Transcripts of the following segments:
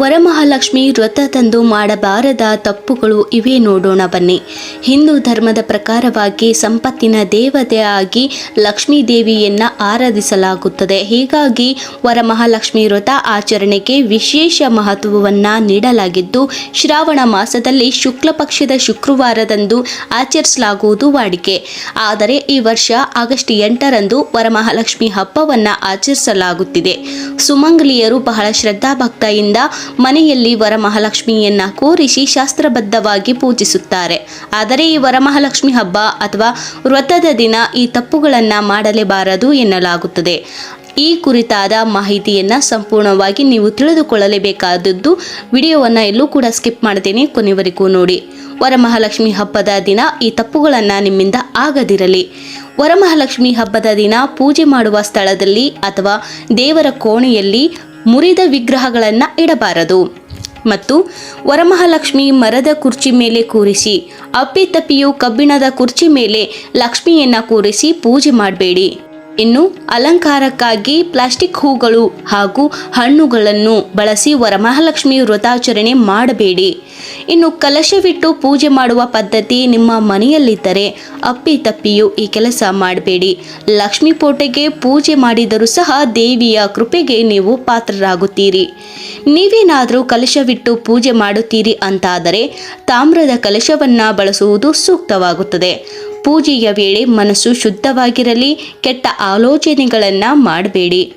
ವರಮಹಾಲಕ್ಷ್ಮಿ ವ್ರತ ತಂದು ಮಾಡಬಾರದ ತಪ್ಪುಗಳು ಇವೆ ನೋಡೋಣ ಬನ್ನಿ. ಹಿಂದೂ ಧರ್ಮದ ಪ್ರಕಾರವಾಗಿ ಸಂಪತ್ತಿನ ದೇವತೆಯಾಗಿ ಲಕ್ಷ್ಮೀ ದೇವಿಯನ್ನು ಆರಾಧಿಸಲಾಗುತ್ತದೆ. ಹೀಗಾಗಿ ವರಮಹಾಲಕ್ಷ್ಮಿ ವ್ರತ ಆಚರಣೆಗೆ ವಿಶೇಷ ಮಹತ್ವವನ್ನು ನೀಡಲಾಗಿದ್ದು, ಶ್ರಾವಣ ಮಾಸದಲ್ಲಿ ಶುಕ್ಲ ಪಕ್ಷದ ಶುಕ್ರವಾರದಂದು ಆಚರಿಸಲಾಗುವುದು ವಾಡಿಕೆ. ಆದರೆ ಈ ವರ್ಷ ಆಗಸ್ಟ್ ಎಂಟರಂದು ವರಮಹಾಲಕ್ಷ್ಮಿ ಹಬ್ಬವನ್ನು ಆಚರಿಸಲಾಗುತ್ತಿದೆ. ಸುಮಂಗಲಿಯರು ಬಹಳ ಶ್ರದ್ಧಾಭಕ್ತಿಯಿಂದ ಮನೆಯಲ್ಲಿ ವರಮಹಾಲಕ್ಷ್ಮಿಯನ್ನ ಕೂರಿಸಿ ಶಾಸ್ತ್ರಬದ್ಧವಾಗಿ ಪೂಜಿಸುತ್ತಾರೆ. ಆದರೆ ಈ ವರಮಹಾಲಕ್ಷ್ಮಿ ಹಬ್ಬ ಅಥವಾ ವ್ರತದ ದಿನ ಈ ತಪ್ಪುಗಳನ್ನು ಮಾಡಲೇಬಾರದು ಎನ್ನಲಾಗುತ್ತದೆ. ಈ ಕುರಿತಾದ ಮಾಹಿತಿಯನ್ನು ಸಂಪೂರ್ಣವಾಗಿ ನೀವು ತಿಳಿದುಕೊಳ್ಳಲೇಬೇಕಾದದ್ದು ವಿಡಿಯೋವನ್ನು ಎಲ್ಲೂ ಕೂಡ ಸ್ಕಿಪ್ ಮಾಡ್ತೀನಿ ಕೊನೆವರೆಗೂ ನೋಡಿ. ವರಮಹಾಲಕ್ಷ್ಮಿ ಹಬ್ಬದ ದಿನ ಈ ತಪ್ಪುಗಳನ್ನು ನಿಮ್ಮಿಂದ ಆಗದಿರಲಿ. ವರಮಹಾಲಕ್ಷ್ಮಿ ಹಬ್ಬದ ದಿನ ಪೂಜೆ ಮಾಡುವ ಸ್ಥಳದಲ್ಲಿ ಅಥವಾ ದೇವರ ಕೋಣೆಯಲ್ಲಿ ಮುರಿದ ವಿಗ್ರಹಗಳನ್ನು ಇಡಬಾರದು. ಮತ್ತು ವರಮಹಾಲಕ್ಷ್ಮಿ ಮರದ ಕುರ್ಚಿ ಮೇಲೆ ಕೂರಿಸಿ ಅಪ್ಪಿತಪ್ಪಿಯು ಕಬ್ಬಿಣದ ಕುರ್ಚಿ ಮೇಲೆ ಲಕ್ಷ್ಮಿಯನ್ನ ಕೂರಿಸಿ ಪೂಜೆ ಮಾಡಬೇಡಿ. ಇನ್ನು ಅಲಂಕಾರಕ್ಕಾಗಿ ಪ್ಲಾಸ್ಟಿಕ್ ಹೂಗಳು ಹಾಗೂ ಹಣ್ಣುಗಳನ್ನು ಬಳಸಿ ವರಮಹಾಲಕ್ಷ್ಮಿ ವ್ರತಾಚರಣೆ ಮಾಡಬೇಡಿ. ಇನ್ನು ಕಲಶವಿಟ್ಟು ಪೂಜೆ ಮಾಡುವ ಪದ್ಧತಿ ನಿಮ್ಮ ಮನೆಯಲ್ಲಿದ್ದರೆ ಅಪ್ಪಿ ತಪ್ಪಿಯು ಈ ಕೆಲಸ ಮಾಡಬೇಡಿ. ಲಕ್ಷ್ಮಿ ಪೋಟೆಗೆ ಪೂಜೆ ಮಾಡಿದರೂ ಸಹ ದೇವಿಯ ಕೃಪೆಗೆ ನೀವು ಪಾತ್ರರಾಗುತ್ತೀರಿ. ನೀವೇನಾದರೂ ಕಲಶವಿಟ್ಟು ಪೂಜೆ ಮಾಡುತ್ತೀರಿ ಅಂತಾದರೆ ತಾಮ್ರದ ಕಲಶವನ್ನು ಬಳಸುವುದು ಸೂಕ್ತವಾಗುತ್ತದೆ. ಪೂಜೆಯ ವೇಳೆ ಮನಸ್ಸು ಶುದ್ಧವಾಗಿರಲಿ, ಕೆಟ್ಟ ಆಲೋಚನೆಗಳನ್ನು ಮಾಡಬೇಡಿ.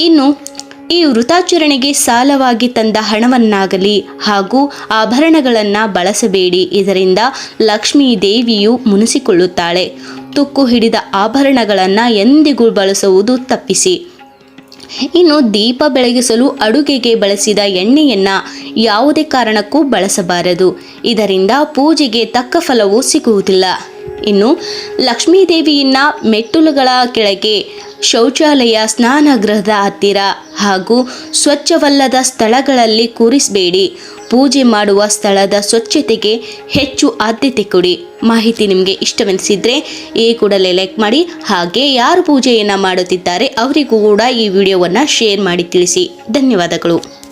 ಇನ್ನು, ಈ ವೃತಾಚರಣೆಗೆ ಸಾಲವಾಗಿ ತಂದ ಹಣವನ್ನಾಗಲಿ ಹಾಗೂ ಆಭರಣಗಳನ್ನು ಬಳಸಬೇಡಿ. ಇದರಿಂದ ಲಕ್ಷ್ಮೀ ದೇವಿಯು ಮುನಿಸಿಕೊಳ್ಳುತ್ತಾಳೆ. ತುಕ್ಕು ಹಿಡಿದ ಆಭರಣಗಳನ್ನು ಎಂದಿಗೂ ಬಳಸುವುದು ತಪ್ಪಿಸಿ. ಇನ್ನು, ದೀಪ ಬೆಳಗಿಸಲು ಅಡುಗೆಗೆ ಬಳಸಿದ ಎಣ್ಣೆಯನ್ನ ಯಾವುದೇ ಕಾರಣಕ್ಕೂ ಬಳಸಬಾರದು. ಇದರಿಂದ ಪೂಜೆಗೆ ತಕ್ಕ ಫಲವೂ ಸಿಗುವುದಿಲ್ಲ. ಇನ್ನು ಲಕ್ಷ್ಮೀ ದೇವಿಯನ್ನ ಮೆಟ್ಟಲುಗಳ ಕೆಳಗೆ ಶೌಚಾಲಯ, ಸ್ನಾನಗೃಹದ ಹತ್ತಿರ ಹಾಗೂ ಸ್ವಚ್ಛವಲ್ಲದ ಸ್ಥಳಗಳಲ್ಲಿ ಕೂರಿಸಬೇಡಿ. ಪೂಜೆ ಮಾಡುವ ಸ್ಥಳದ ಸ್ವಚ್ಛತೆಗೆ ಹೆಚ್ಚು ಆದ್ಯತೆ ಕೊಡಿ. ಮಾಹಿತಿ ನಿಮಗೆ ಇಷ್ಟವೆನಿಸಿದರೆ ಈ ಕೂಡಲೇ ಲೈಕ್ ಮಾಡಿ. ಹಾಗೆ ಯಾರು ಪೂಜೆಯನ್ನು ಮಾಡುತ್ತಿದ್ದಾರೆ ಅವರಿಗೂ ಕೂಡ ಈ ವಿಡಿಯೋವನ್ನು ಶೇರ್ ಮಾಡಿ ತಿಳಿಸಿ. ಧನ್ಯವಾದಗಳು.